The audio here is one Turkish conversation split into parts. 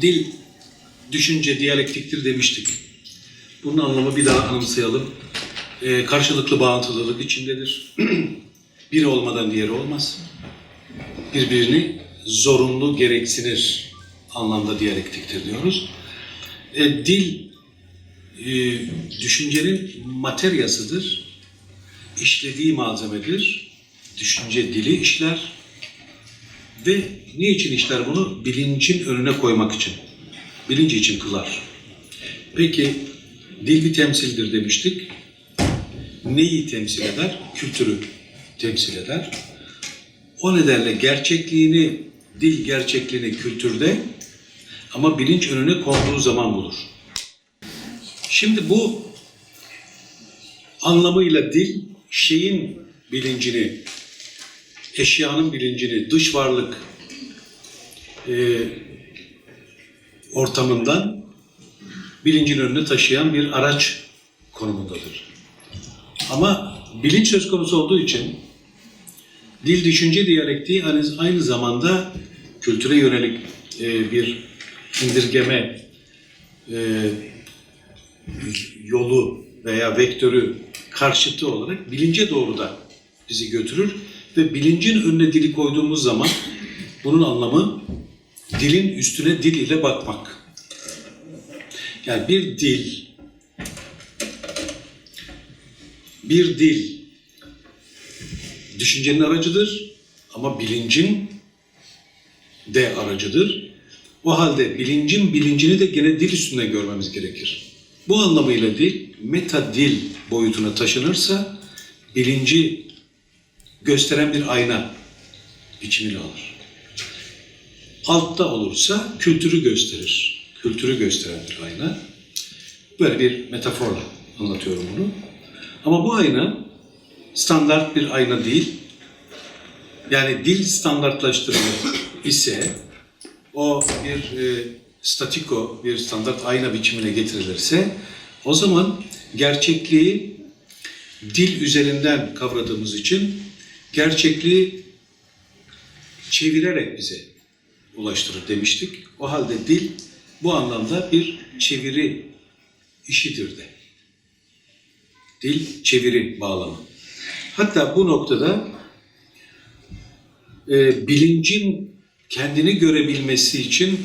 Dil, düşünce, diyalektiktir demiştik. Bunun anlamı bir daha anımsayalım. Ee, karşılıklı bağıntılılık içindedir. Biri olmadan diğeri olmaz. Birbirini zorunlu gereksinir anlamda diyalektiktir diyoruz. E, dil, e, düşüncenin materyasıdır. İşlediği malzemedir. Düşünce dili işler. Ve niçin işler bunu? Bilincin önüne koymak için. Bilinci için kılar. Peki dil bir temsildir demiştik. Neyi temsil eder? Kültürü temsil eder. O nedenle gerçekliğini, dil gerçekliğini kültürde ama bilinç önüne konduğu zaman bulur. Şimdi bu anlamıyla dil şeyin bilincini, eşyanın bilincini, dış varlık e, ortamından bilincin önüne taşıyan bir araç konumundadır. Ama bilinç söz konusu olduğu için dil düşünce diyalektiği aynı, zamanda kültüre yönelik e, bir indirgeme e, yolu veya vektörü karşıtı olarak bilince doğru da bizi götürür ve bilincin önüne dili koyduğumuz zaman bunun anlamı dilin üstüne dil ile bakmak. Yani bir dil bir dil düşüncenin aracıdır ama bilincin de aracıdır. O halde bilincin bilincini de gene dil üstünde görmemiz gerekir. Bu anlamıyla dil, meta dil boyutuna taşınırsa bilinci gösteren bir ayna biçimini alır. Altta olursa kültürü gösterir. Kültürü gösteren bir ayna. Böyle bir metaforla anlatıyorum bunu. Ama bu ayna standart bir ayna değil. Yani dil standartlaştırılır ise o bir e, statiko, bir standart ayna biçimine getirilirse o zaman gerçekliği dil üzerinden kavradığımız için gerçekliği çevirerek bize ulaştırır demiştik. O halde dil bu anlamda bir çeviri işidir de. Dil çeviri bağlamı. Hatta bu noktada e, bilincin kendini görebilmesi için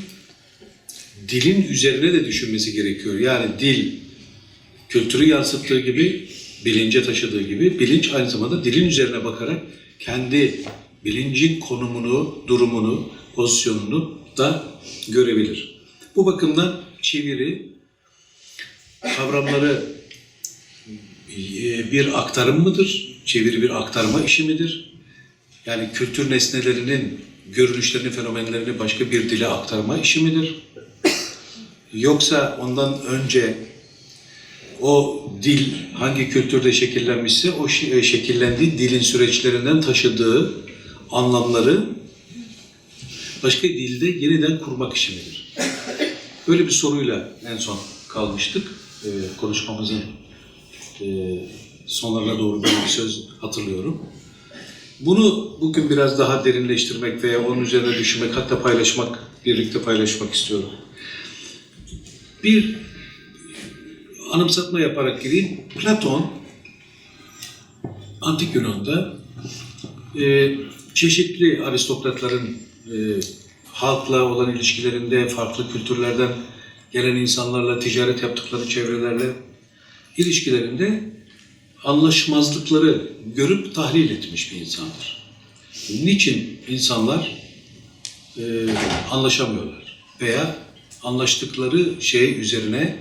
dilin üzerine de düşünmesi gerekiyor. Yani dil kültürü yansıttığı gibi, bilince taşıdığı gibi, bilinç aynı zamanda dilin üzerine bakarak kendi bilincin konumunu, durumunu, pozisyonunu da görebilir. Bu bakımdan çeviri kavramları e, bir aktarım mıdır? Çeviri bir aktarma işi midir? Yani kültür nesnelerinin görünüşlerini, fenomenlerini başka bir dile aktarma işi midir? Yoksa ondan önce o dil hangi kültürde şekillenmişse o şi- şekillendiği dilin süreçlerinden taşıdığı anlamları başka dilde yeniden kurmak işi midir? Böyle bir soruyla en son kalmıştık. Ee, konuşmamızın e, sonlarına doğru bir söz hatırlıyorum. Bunu bugün biraz daha derinleştirmek veya onun üzerine düşünmek, hatta paylaşmak, birlikte paylaşmak istiyorum. Bir anımsatma yaparak gireyim. Platon, Antik Yunan'da e, çeşitli aristokratların e, halkla olan ilişkilerinde, farklı kültürlerden gelen insanlarla, ticaret yaptıkları çevrelerle ilişkilerinde anlaşmazlıkları görüp tahlil etmiş bir insandır. Niçin insanlar e, anlaşamıyorlar veya anlaştıkları şey üzerine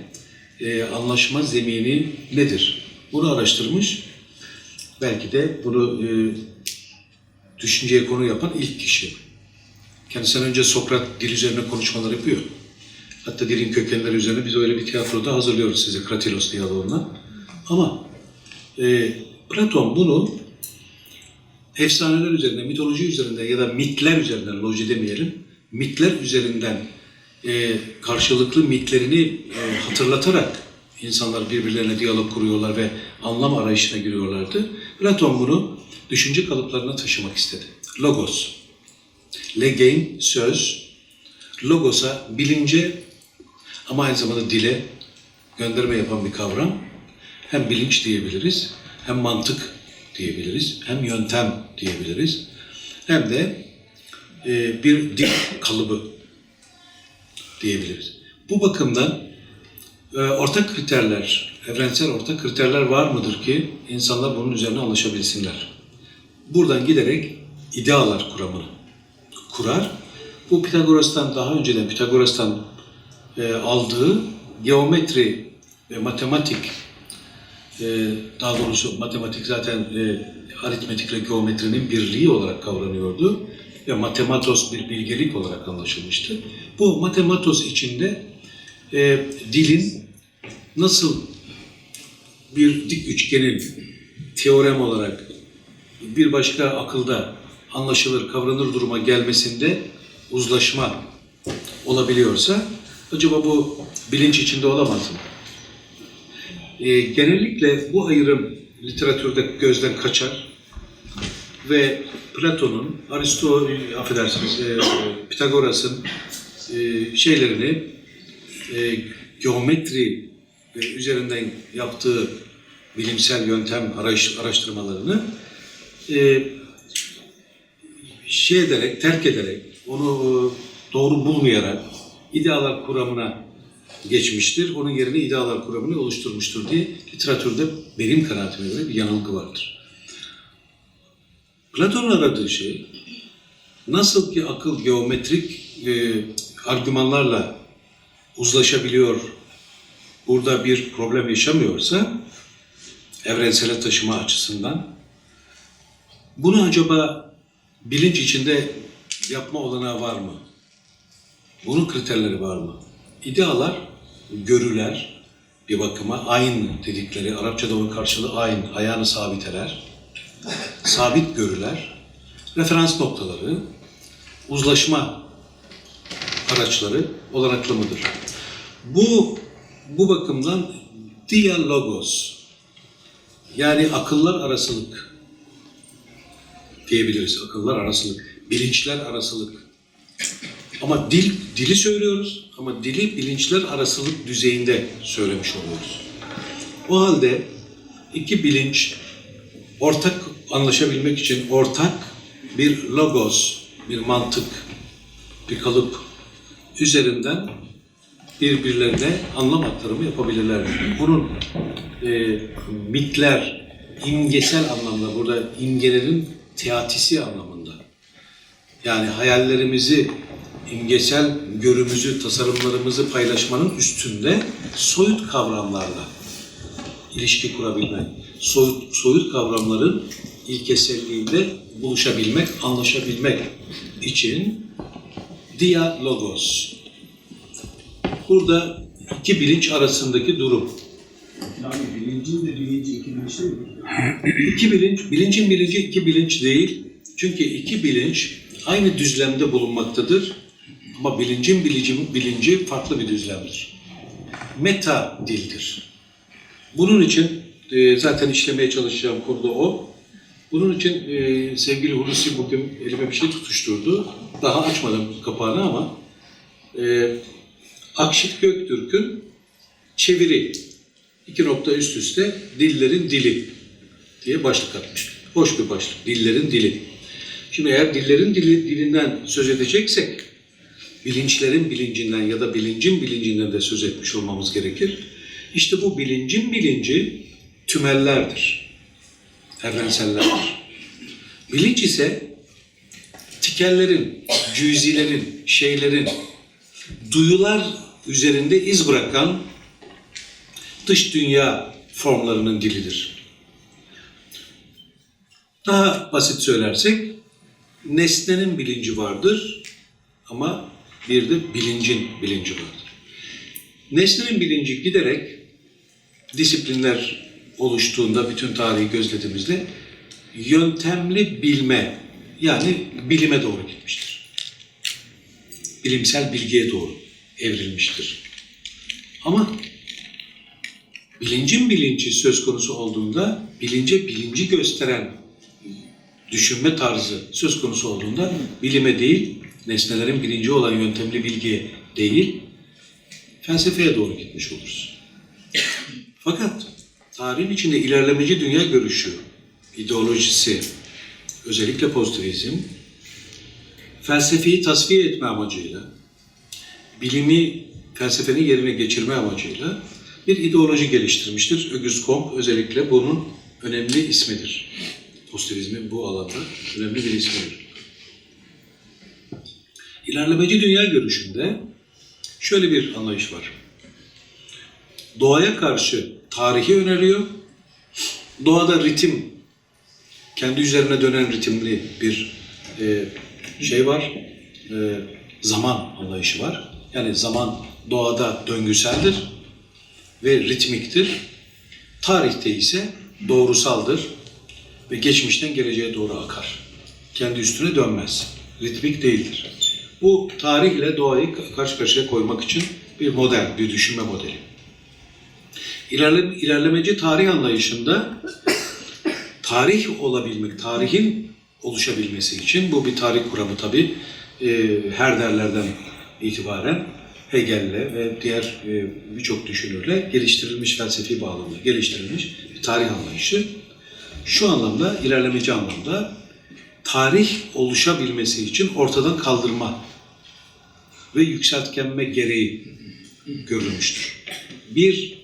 e, anlaşma zemini nedir? Bunu araştırmış. Belki de bunu e, düşünceye konu yapan ilk kişi. Kendisinden önce Sokrat dil üzerine konuşmalar yapıyor. Hatta dilin kökenleri üzerine biz öyle bir tiyatroda hazırlıyoruz size Kratilos diyaloğuna. Ama e, Platon bunu efsaneler üzerinden, mitoloji üzerinden ya da mitler üzerinden, loji demeyelim, mitler üzerinden e, karşılıklı mitlerini e, hatırlatarak insanlar birbirlerine diyalog kuruyorlar ve anlam arayışına giriyorlardı. Platon bunu düşünce kalıplarına taşımak istedi. Logos, legein, söz, logosa, bilince ama aynı zamanda dile gönderme yapan bir kavram. Hem bilinç diyebiliriz, hem mantık diyebiliriz, hem yöntem diyebiliriz. Hem de e, bir dil kalıbı diyebiliriz. Bu bakımdan e, ortak kriterler, evrensel ortak kriterler var mıdır ki insanlar bunun üzerine anlaşabilsinler? Buradan giderek idealar kuramını kurar. Bu Pitagoras'tan daha önceden Pitagoras'tan e, aldığı geometri ve matematik e, daha doğrusu matematik zaten e, aritmetikle geometrinin birliği olarak kavranıyordu ve matematos bir bilgelik olarak anlaşılmıştı. Bu matematos içinde e, dilin nasıl bir dik üçgenin teorem olarak bir başka akılda anlaşılır, kavranır duruma gelmesinde uzlaşma olabiliyorsa acaba bu bilinç içinde olamaz mı? E, genellikle bu ayrım literatürde gözden kaçar ve Platon'un, Aristo, affedersiniz, e, Pitagoras'ın e, şeylerini e, geometri e, üzerinden yaptığı bilimsel yöntem araş, araştırmalarını e, şey ederek, terk ederek, onu e, doğru bulmayarak idealar kuramına geçmiştir. Onun yerine idealar kuramını oluşturmuştur diye literatürde benim kanaatime göre bir yanılgı vardır. Platon'un aradığı şey nasıl ki akıl geometrik e, argümanlarla uzlaşabiliyor, burada bir problem yaşamıyorsa evrensele taşıma açısından bunu acaba bilinç içinde yapma olanağı var mı? Bunun kriterleri var mı? İdealar, görüler bir bakıma ayn dedikleri, Arapçada onun karşılığı ayn, ayağını sabiteler, sabit görüler, referans noktaları, uzlaşma araçları olanaklı mıdır? Bu bu bakımdan diyalogos yani akıllar arasılık diyebiliriz. Akıllar arasılık, bilinçler arasılık. Ama dil dili söylüyoruz ama dili bilinçler arasılık düzeyinde söylemiş oluyoruz. O halde iki bilinç ortak anlaşabilmek için ortak bir logos, bir mantık, bir kalıp üzerinden birbirlerine anlam aktarımı yapabilirler. Bunun e, mitler, imgesel anlamda, burada imgelerin teatisi anlamında. Yani hayallerimizi, imgesel görümüzü, tasarımlarımızı paylaşmanın üstünde soyut kavramlarla ilişki kurabilmek, soyut, soyut kavramların ilkeselliğinde buluşabilmek, anlaşabilmek için diyalogos. Burada iki bilinç arasındaki durum. Yani bilincin de bilinci iki bilinç değil mi? İki bilinç, bilincin bilinci iki bilinç değil. Çünkü iki bilinç aynı düzlemde bulunmaktadır. Ama bilincin bilinci, bilinci farklı bir düzlemdir. Meta dildir. Bunun için e, zaten işlemeye çalışacağım konu da o. Bunun için e, sevgili Hulusi bugün elime bir şey tutuşturdu. Daha açmadım kapağını ama e, Akşit Göktürk'ün çeviri iki nokta üst üste dillerin dili diye başlık atmış. Hoş bir başlık. Dillerin dili. Şimdi eğer dillerin dili, dilinden söz edeceksek bilinçlerin bilincinden ya da bilincin bilincinden de söz etmiş olmamız gerekir. İşte bu bilincin bilinci tümellerdir. Evrensellerdir. Bilinç ise tikellerin, cüzilerin, şeylerin, duyular üzerinde iz bırakan dış dünya formlarının dilidir. Daha basit söylersek, nesnenin bilinci vardır ama bir de bilincin bilinci vardır. Nesnenin bilinci giderek disiplinler oluştuğunda bütün tarihi gözlediğimizde yöntemli bilme yani bilime doğru gitmiştir. Bilimsel bilgiye doğru evrilmiştir. Ama bilincin bilinci söz konusu olduğunda bilince bilinci gösteren düşünme tarzı söz konusu olduğunda bilime değil nesnelerin bilinci olan yöntemli bilgi değil, felsefeye doğru gitmiş oluruz. Fakat tarihin içinde ilerlemeci dünya görüşü, ideolojisi, özellikle pozitivizm, felsefeyi tasfiye etme amacıyla, bilimi felsefenin yerine geçirme amacıyla bir ideoloji geliştirmiştir. Auguste Comte özellikle bunun önemli ismidir. Pozitivizmin bu alanda önemli bir ismidir. İlerlemeci dünya görüşünde şöyle bir anlayış var. Doğaya karşı tarihi öneriyor. Doğada ritim, kendi üzerine dönen ritimli bir e, şey var, e, zaman anlayışı var. Yani zaman doğada döngüseldir ve ritmiktir. Tarihte ise doğrusaldır ve geçmişten geleceğe doğru akar. Kendi üstüne dönmez. Ritmik değildir. Bu tarihle doğayı karşı karşıya koymak için bir model, bir düşünme modeli. İlerle, ilerlemeci tarih anlayışında tarih olabilmek, tarihin oluşabilmesi için bu bir tarih kuramı tabii e, her derlerden itibaren Hegel'le ve diğer e, birçok düşünürle geliştirilmiş felsefi bağlamda geliştirilmiş bir tarih anlayışı. Şu anlamda ilerlemeci anlamda tarih oluşabilmesi için ortadan kaldırma ve yükseltgenme gereği görülmüştür. Bir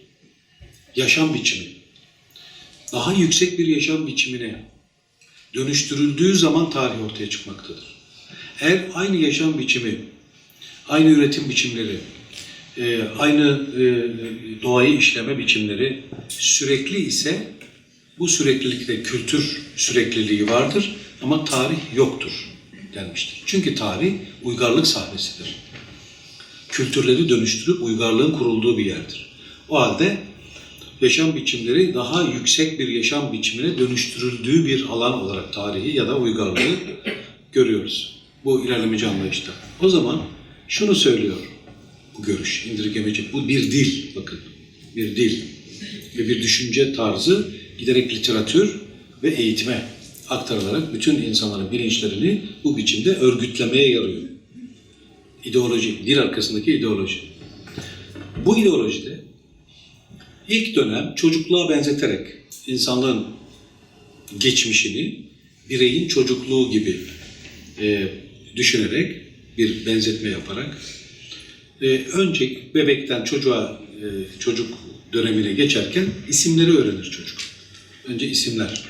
yaşam biçimi daha yüksek bir yaşam biçimine dönüştürüldüğü zaman tarih ortaya çıkmaktadır. Eğer aynı yaşam biçimi, aynı üretim biçimleri, e, aynı e, doğayı işleme biçimleri sürekli ise bu süreklilikte kültür sürekliliği vardır ama tarih yoktur denmiştir. Çünkü tarih uygarlık sahnesidir. Kültürleri dönüştürüp uygarlığın kurulduğu bir yerdir. O halde yaşam biçimleri daha yüksek bir yaşam biçimine dönüştürüldüğü bir alan olarak tarihi ya da uygarlığı görüyoruz. Bu ilerlemeci anlayışta. O zaman şunu söylüyor bu görüş, indirgemeci. Bu bir dil, bakın. Bir dil ve bir düşünce tarzı giderek literatür ve eğitime aktarılarak bütün insanların bilinçlerini bu biçimde örgütlemeye yarıyor. İdeoloji, dil arkasındaki ideoloji. Bu ideolojide ilk dönem çocukluğa benzeterek insanlığın geçmişini bireyin çocukluğu gibi e, düşünerek bir benzetme yaparak e, önce bebekten çocuğa e, çocuk dönemine geçerken isimleri öğrenir çocuk. Önce isimler.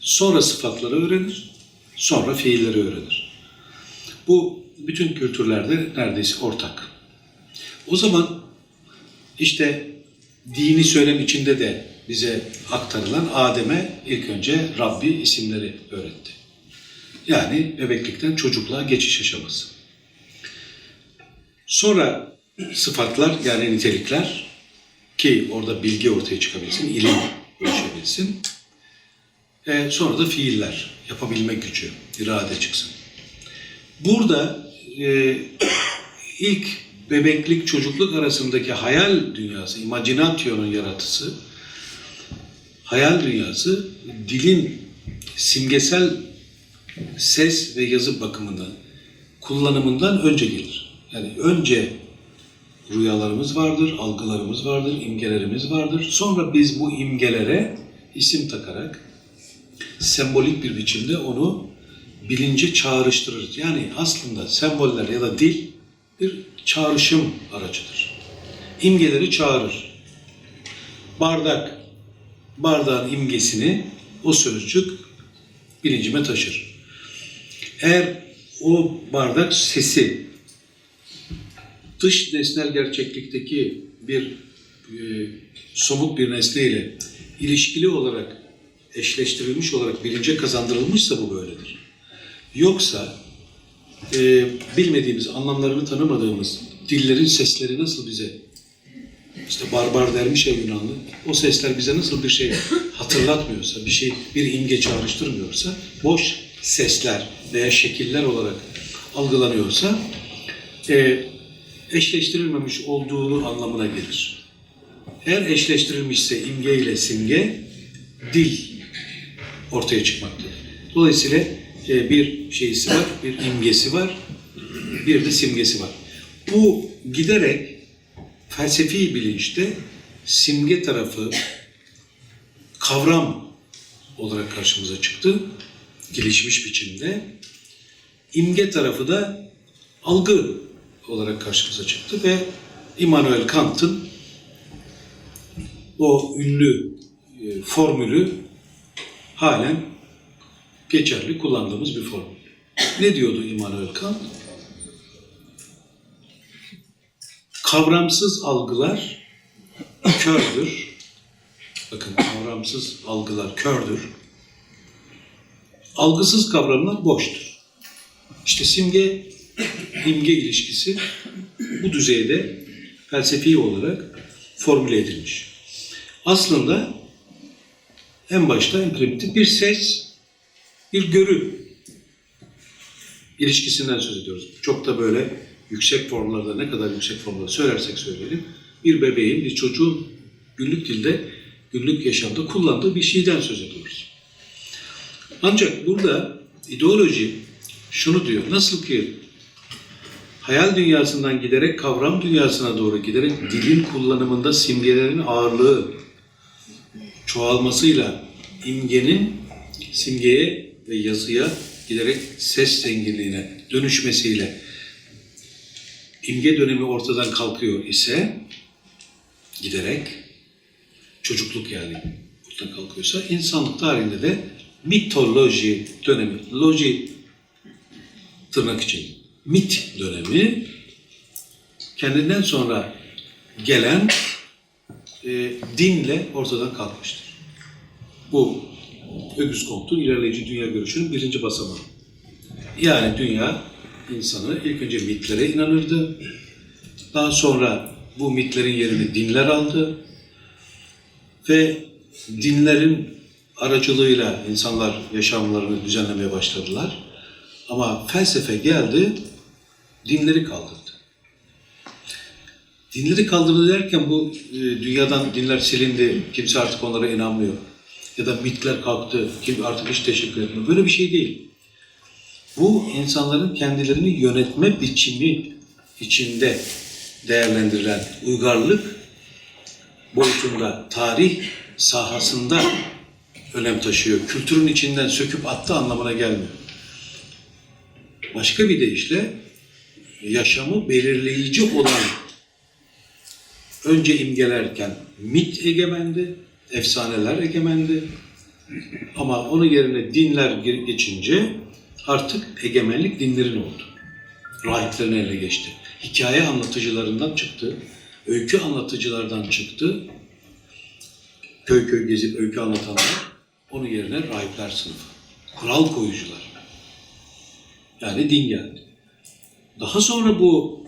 Sonra sıfatları öğrenir. Sonra fiilleri öğrenir. Bu bütün kültürlerde neredeyse ortak. O zaman işte dini söylem içinde de bize aktarılan Adem'e ilk önce Rabbi isimleri öğretti. Yani bebeklikten çocukluğa geçiş aşaması. Sonra sıfatlar yani nitelikler ki orada bilgi ortaya çıkabilsin, ilim ölçebilsin. E, sonra da fiiller, yapabilme gücü, irade çıksın. Burada e, ilk bebeklik, çocukluk arasındaki hayal dünyası, imagination'un yaratısı, hayal dünyası dilin simgesel ses ve yazı bakımından, kullanımından önce gelir. Yani önce rüyalarımız vardır, algılarımız vardır, imgelerimiz vardır. Sonra biz bu imgelere isim takarak sembolik bir biçimde onu bilince çağrıştırırız. Yani aslında semboller ya da dil bir çağrışım aracıdır. İmgeleri çağırır. Bardak, bardağın imgesini o sözcük bilincime taşır. Eğer o bardak sesi dış nesnel gerçeklikteki bir e, somut bir nesneyle ilişkili olarak eşleştirilmiş olarak bilince kazandırılmışsa bu böyledir. Yoksa e, bilmediğimiz, anlamlarını tanımadığımız dillerin sesleri nasıl bize işte barbar dermiş ya Yunanlı, o sesler bize nasıl bir şey hatırlatmıyorsa, bir şey, bir imge çağrıştırmıyorsa, boş sesler veya şekiller olarak algılanıyorsa, e, eşleştirilmemiş olduğu anlamına gelir. Eğer eşleştirilmişse imge ile simge, dil ortaya çıkmaktadır. Dolayısıyla e, bir şeysi var, bir imgesi var. bir de simgesi var. Bu giderek felsefi bilinçte simge tarafı kavram olarak karşımıza çıktı. Gelişmiş biçimde. İmge tarafı da algı olarak karşımıza çıktı ve Immanuel Kant'ın o ünlü e, formülü halen geçerli kullandığımız bir formül. Ne diyordu Immanuel Kant? Kavramsız algılar kördür. Bakın kavramsız algılar kördür. Algısız kavramlar boştur. İşte simge imge ilişkisi bu düzeyde felsefi olarak formüle edilmiş. Aslında en başta en primitif bir ses, bir görü ilişkisinden söz ediyoruz. Çok da böyle yüksek formlarda ne kadar yüksek formlarda söylersek söyleyelim bir bebeğin, bir çocuğun günlük dilde, günlük yaşamda kullandığı bir şeyden söz ediyoruz. Ancak burada ideoloji şunu diyor, nasıl ki hayal dünyasından giderek kavram dünyasına doğru giderek dilin kullanımında simgelerin ağırlığı çoğalmasıyla imgenin simgeye ve yazıya giderek ses zenginliğine dönüşmesiyle imge dönemi ortadan kalkıyor ise giderek çocukluk yani ortadan kalkıyorsa insanlık tarihinde de mitoloji dönemi, loji tırnak için mit dönemi kendinden sonra gelen e, dinle ortadan kalkmıştır. Bu Auguste Comte'un ilerleyici dünya görüşünün birinci basamağı. Yani dünya insanı ilk önce mitlere inanırdı. Daha sonra bu mitlerin yerini dinler aldı. Ve dinlerin aracılığıyla insanlar yaşamlarını düzenlemeye başladılar. Ama felsefe geldi, dinleri kaldırdı. Dinleri kaldırdı derken bu e, dünyadan dinler silindi, kimse artık onlara inanmıyor. Ya da mitler kalktı, kim artık hiç teşekkür etmiyor. Böyle bir şey değil. Bu insanların kendilerini yönetme biçimi içinde değerlendirilen uygarlık boyutunda, tarih sahasında önem taşıyor. Kültürün içinden söküp attı anlamına gelmiyor. Başka bir deyişle yaşamı belirleyici olan önce imgelerken mit egemendi, efsaneler egemendi. Ama onun yerine dinler ge- geçince artık egemenlik dinlerin oldu. Rahiplerin eline geçti. Hikaye anlatıcılarından çıktı, öykü anlatıcılardan çıktı. Köy köy gezip öykü anlatanlar, onun yerine rahipler sınıfı. Kural koyucular. Yani din geldi. Daha sonra bu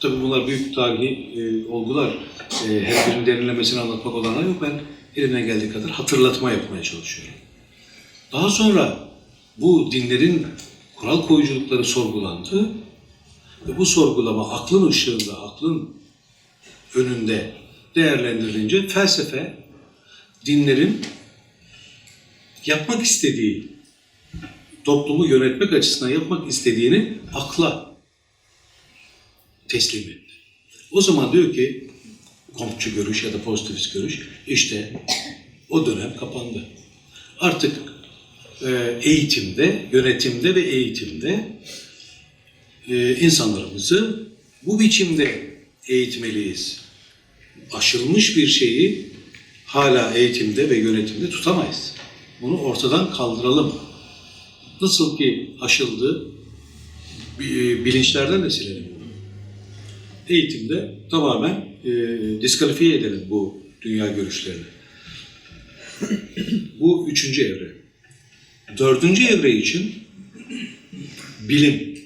Tabii bunlar büyük tarihi e, olgular. E, her birinin derinlemesini anlatmak olanağı yok. Ben elimden geldiği kadar hatırlatma yapmaya çalışıyorum. Daha sonra bu dinlerin kural koyuculukları sorgulandı ve bu sorgulama aklın ışığında, aklın önünde değerlendirilince felsefe dinlerin yapmak istediği, toplumu yönetmek açısından yapmak istediğini akla teslim etti. O zaman diyor ki komşu görüş ya da pozitivist görüş işte o dönem kapandı. Artık e, eğitimde, yönetimde ve eğitimde e, insanlarımızı bu biçimde eğitmeliyiz. Aşılmış bir şeyi hala eğitimde ve yönetimde tutamayız. Bunu ortadan kaldıralım. Nasıl ki aşıldı, bi- bilinçlerden de silelim eğitimde tamamen e, diskalifiye edelim bu dünya görüşlerini. bu üçüncü evre. Dördüncü evre için bilim,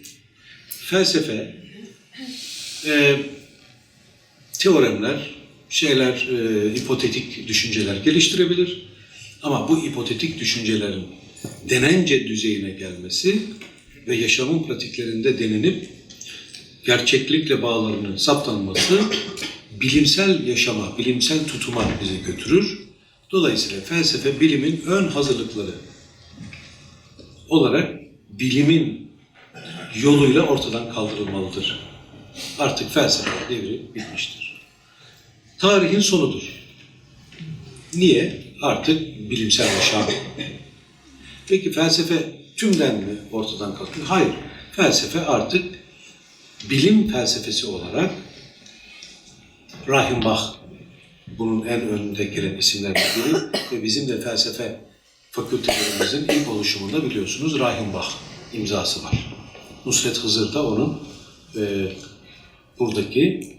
felsefe, e, teoremler, şeyler, e, hipotetik düşünceler geliştirebilir. Ama bu hipotetik düşüncelerin denence düzeyine gelmesi ve yaşamın pratiklerinde denenip gerçeklikle bağlarının saptanması bilimsel yaşama, bilimsel tutuma bizi götürür. Dolayısıyla felsefe bilimin ön hazırlıkları olarak bilimin yoluyla ortadan kaldırılmalıdır. Artık felsefe devri bitmiştir. Tarihin sonudur. Niye? Artık bilimsel yaşam. Peki felsefe tümden mi ortadan kalkıyor? Hayır. Felsefe artık bilim felsefesi olarak Rahimbach bunun en önünde gelen isimlerden biri ve bizim de felsefe fakültelerimizin ilk oluşumunda biliyorsunuz Rahimbach imzası var. Nusret Hızır da onun e, buradaki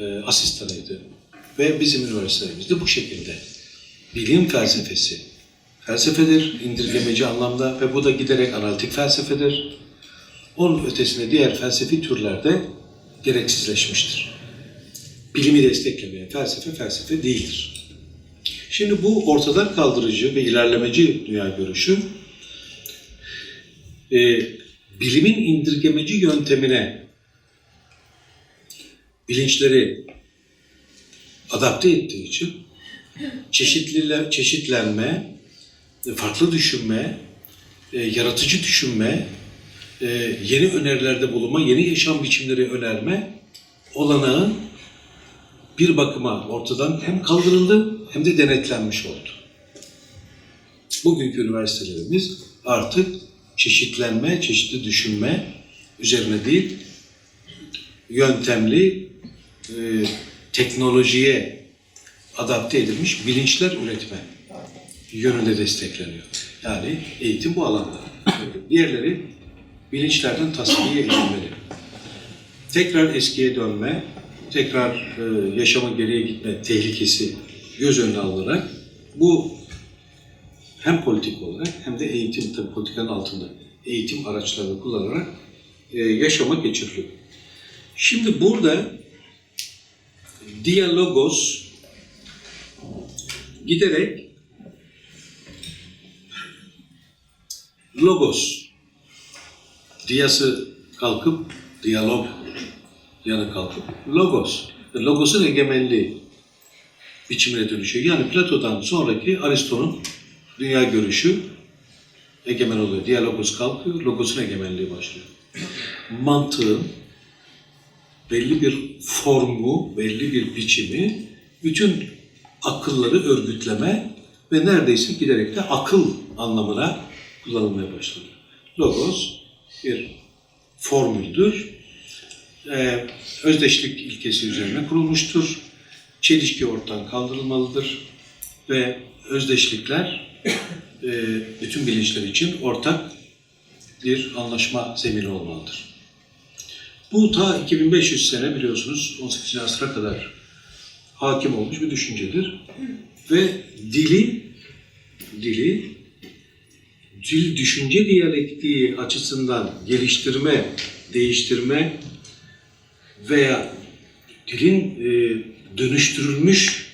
e, asistanıydı. Ve bizim üniversitelerimizde bu şekilde bilim felsefesi felsefedir, indirgemeci anlamda ve bu da giderek analitik felsefedir. Onun ötesinde diğer felsefi türlerde gereksizleşmiştir. Bilimi desteklemeyen felsefe felsefe değildir. Şimdi bu ortadan kaldırıcı ve ilerlemeci dünya görüşü e, bilimin indirgemeci yöntemine bilinçleri adapte ettiği için çeşitlile, çeşitlenme, farklı düşünme, e, yaratıcı düşünme, e, yeni önerilerde bulunma, yeni yaşam biçimleri önerme olanağı bir bakıma ortadan hem kaldırıldı hem de denetlenmiş oldu. Bugünkü üniversitelerimiz artık çeşitlenme, çeşitli düşünme üzerine değil, yöntemli, e, teknolojiye adapte edilmiş bilinçler üretme yönünde destekleniyor. Yani eğitim bu alanda. Diğerleri bilinçlerden tasfiye edilmeli. Tekrar eskiye dönme, tekrar e, yaşama geriye gitme tehlikesi göz önüne alınarak bu hem politik olarak hem de eğitim tabii politikanın altında eğitim araçlarını kullanarak e, yaşama geçiriliyor. Şimdi burada diyalogos giderek logos diyası kalkıp diyalog yanı kalkıp logos logosun egemenliği biçimine dönüşüyor. Yani Plato'dan sonraki Aristo'nun dünya görüşü egemen oluyor. Diyalogos kalkıyor, logosun egemenliği başlıyor. Mantığın belli bir formu, belli bir biçimi, bütün akılları örgütleme ve neredeyse giderek de akıl anlamına kullanılmaya başladı. Logos bir formüldür. Ee, özdeşlik ilkesi üzerine kurulmuştur. Çelişki ortadan kaldırılmalıdır ve özdeşlikler e, bütün bilinçler için ortak bir anlaşma zemini olmalıdır. Bu ta 2500 sene biliyorsunuz 18. asra kadar hakim olmuş bir düşüncedir. Ve dili dili dil düşünce diyalektiği açısından geliştirme, değiştirme veya dilin e, dönüştürülmüş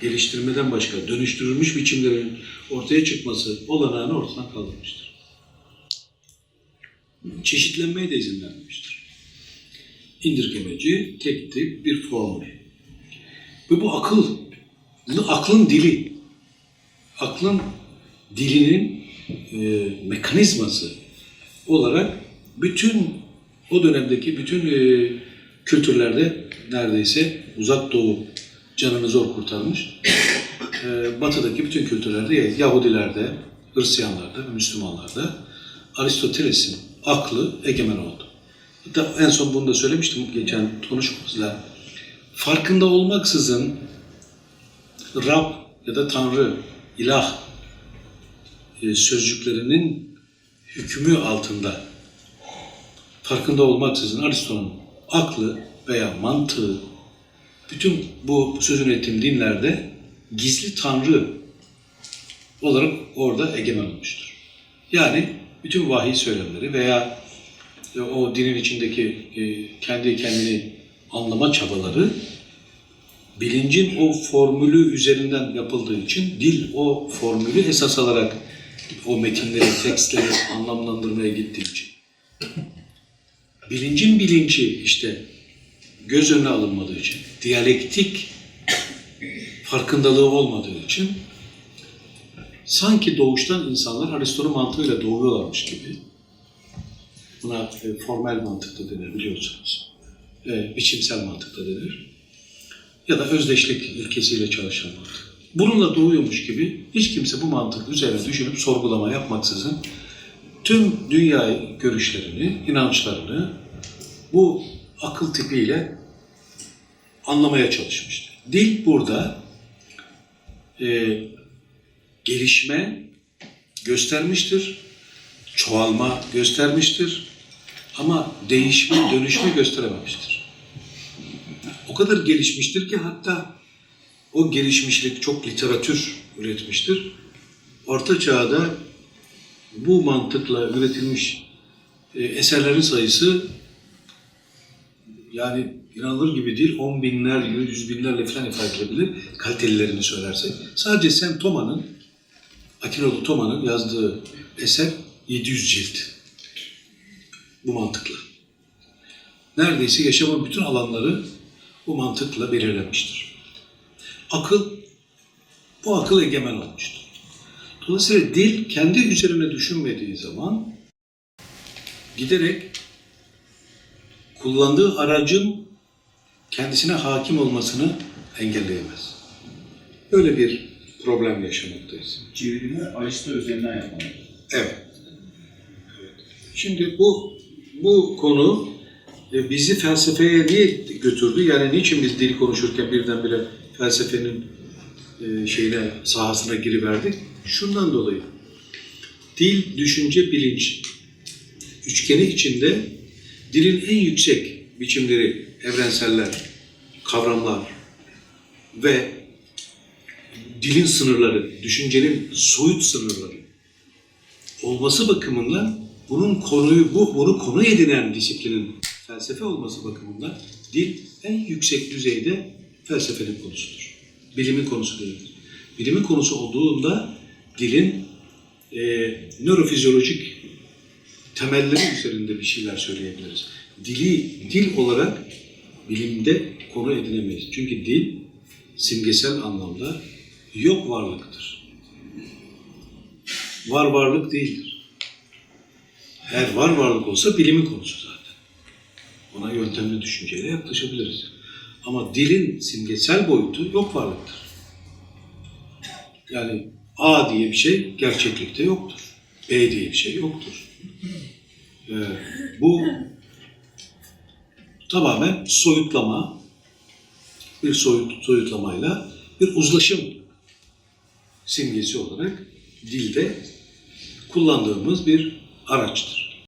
geliştirmeden başka dönüştürülmüş biçimlerin ortaya çıkması olanağını ortadan kaldırmıştır. Çeşitlenmeye de izin vermemiştir. İndirgemeci, tek tip bir formül. Ve bu akıl, aklın dili, aklın dilinin e, mekanizması olarak bütün o dönemdeki bütün e, kültürlerde neredeyse uzak doğu canını zor kurtarmış. E, batıdaki bütün kültürlerde, Yahudilerde, Hristiyanlarda Müslümanlarda Aristoteles'in aklı egemen oldu. Hatta en son bunu da söylemiştim geçen konuşmamızda. Farkında olmaksızın Rab ya da Tanrı, ilah sözcüklerinin hükmü altında farkında olmaksızın Aristo'nun aklı veya mantığı bütün bu sözünü ettiğim dinlerde gizli tanrı olarak orada egemen olmuştur. Yani bütün vahiy söylemleri veya e, o dinin içindeki e, kendi kendini anlama çabaları bilincin o formülü üzerinden yapıldığı için dil o formülü esas alarak o metinleri, tekstleri anlamlandırmaya gittiği için. Bilincin bilinci işte göz önüne alınmadığı için, diyalektik farkındalığı olmadığı için sanki doğuştan insanlar Aristo'nun mantığıyla doğuyorlarmış gibi Buna e, formel mantıkta denir biliyorsunuz. E, biçimsel mantıkta denir. Ya da özdeşlik ilkesiyle çalışan mantık. Bununla doğuyormuş gibi hiç kimse bu mantık üzerine düşünüp sorgulama yapmaksızın tüm dünya görüşlerini, inançlarını bu akıl tipiyle anlamaya çalışmıştır. Dil burada e, gelişme göstermiştir, çoğalma göstermiştir ama değişme, dönüşme gösterememiştir. O kadar gelişmiştir ki hatta o gelişmişlik çok literatür üretmiştir. Orta çağda bu mantıkla üretilmiş e, eserlerin sayısı yani inanılır gibi değil, on binler, yüz binlerle falan ifade edilebilir kalitelilerini söylersek. Sadece Sam Toma'nın, Akinoğlu Toma'nın yazdığı eser 700 cilt. Bu mantıkla. Neredeyse yaşamın bütün alanları bu mantıkla belirlenmiştir. Akıl, bu akıl egemen olmuştur. Dolayısıyla dil kendi üzerine düşünmediği zaman giderek kullandığı aracın kendisine hakim olmasını engelleyemez. Öyle bir problem yaşamaktayız. Çevirimi Aristo üzerinden yapmalı. Evet. Evet. Şimdi bu bu konu e, bizi felsefeye niye götürdü? Yani niçin biz dil konuşurken birdenbire felsefenin e, şeyine sahasına giriverdik? Şundan dolayı. Dil, düşünce, bilinç üçgeni içinde dilin en yüksek biçimleri, evrenseller, kavramlar ve dilin sınırları, düşüncenin soyut sınırları olması bakımından bunun konuyu bu bunu konu edinen disiplinin felsefe olması bakımından dil en yüksek düzeyde felsefenin konusudur. Bilimin konusu değildir. Bilimin konusu olduğunda dilin e, nörofizyolojik temelleri üzerinde bir şeyler söyleyebiliriz. Dili dil olarak bilimde konu edinemeyiz. Çünkü dil simgesel anlamda yok varlıktır. Var varlık değildir. Eğer var varlık olsa bilimin konusu zaten. Ona yöntemli düşünceyle yaklaşabiliriz. Ama dilin simgesel boyutu yok varlıktır. Yani A diye bir şey gerçeklikte yoktur. B diye bir şey yoktur. Ee, bu tamamen soyutlama, bir soyut, soyutlamayla bir uzlaşım simgesi olarak dilde kullandığımız bir araçtır.